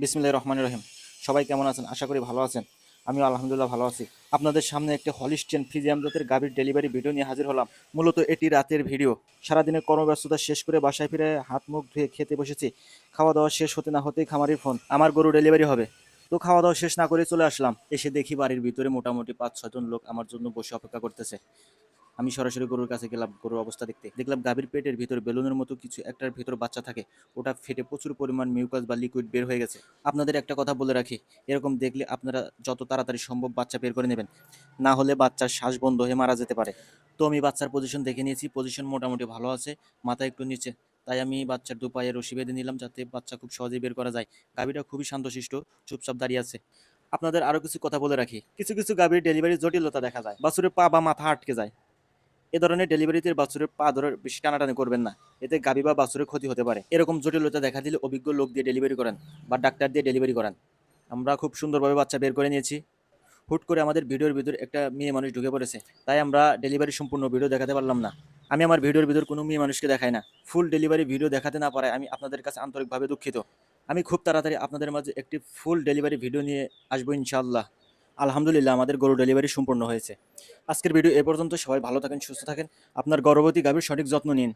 বিসমিল্লাহ রহমান রহিম। সবাই কেমন আছেন? আশা করি ভালো আছেন। আমি আলহামদুলিল্লাহ ভালো আছি। আপনাদের সামনে একটি হলিস্টিয়ান ফ্রিজিয়াম জাতের গাভীর ডেলিভারি ভিডিও নিয়ে হাজির হলাম। মূলত এটি রাতের ভিডিও। সারাদিনের কর্মব্যস্ততা শেষ করে বাসায় ফিরে হাত মুখ ধুয়ে খেতে বসেছি। খাওয়া দাওয়া শেষ হতে না হতেই খামারির ফোন, আমার গরু ডেলিভারি হবে। তো খাওয়া দাওয়া শেষ না করে চলে আসলাম। এসে দেখি বাড়ির ভিতরে মোটামুটি পাঁচ ছজন লোক আমার জন্য বসে অপেক্ষা করতেছে। আমি সরাসরি গরুর কাছে গেলাম, গরুর অবস্থা দেখতে। দেখলাম গাভীর পেটের ভিতর বেলুনের মতো কিছু একটার ভিতর বাচ্চা থাকে। ওটা ফেটে প্রচুর পরিমাণ মিউকাস বা লিকুইড বের হয়ে গেছে। আপনাদের একটা কথা বলে রাখি, এরকম দেখলে আপনারা যত তাড়াতাড়ি সম্ভব বাচ্চা বের করে নেবেন। না হলে বাচ্চার শ্বাস বন্ধ হয়ে মারা যেতে পারে। তো আমি বাচ্চার পজিশন দেখে নিয়েছি পজিশন মোটামুটি ভালো আছে, মাথা একটু নিচে। তাই আমি বাচ্চার দু পায়ে রশি বেঁধে নিলাম যাতে বাচ্চা খুব সহজেই বের করা যায়। গাভীটা খুবই শান্তশিষ্ট, চুপচাপ দাঁড়িয়ে আছে। আপনাদের আরও কিছু কথা বলে রাখি। কিছু কিছু গাভীর ডেলিভারি জটিলতা দেখা যায়। বাছুরের পা বা মাথা আটকে যায়। এ ধরনের ডেলিভারিতে বাছুরের পা ধরে বেশি টানাটানি করবেন না। এতে গাভী বা বাছুরের ক্ষতি হতে পারে। এরকম জটিলতা দেখা দিলে অভিজ্ঞ লোক দিয়ে ডেলিভারি করেন বা ডাক্তার দিয়ে ডেলিভারি করান। আমরা খুব সুন্দরভাবে বাচ্চা বের করে নিয়েছি। হুট করে আমাদের ভিডিওর ভিতর একটা মেয়ে মানুষ ঢুকে পড়েছে। তাই আমরা ডেলিভারি সম্পূর্ণ ভিডিও দেখাতে পারলাম না। আমি আমার ভিডিওর ভিতর কোনো মেয়ে মানুষকে দেখাই না। ফুল ডেলিভারি ভিডিও দেখাতে না পারায় আমি আপনাদের কাছে আন্তরিকভাবে দুঃখিত। আমি খুব তাড়াতাড়ি আপনাদের মাঝে একটি ফুল ডেলিভারি ভিডিও নিয়ে আসব ইনশাআল্লাহ। আলহামদুলিল্লাহ আমাদের গরু ডেলিভারি সম্পূর্ণ হয়েছে। আজকের ভিডিও এ পর্যন্ত সবাই ভালো থাকেন, সুস্থ থাকেন। আপনার গর্ভবতী গাভীর সঠিক যত্ন নিন।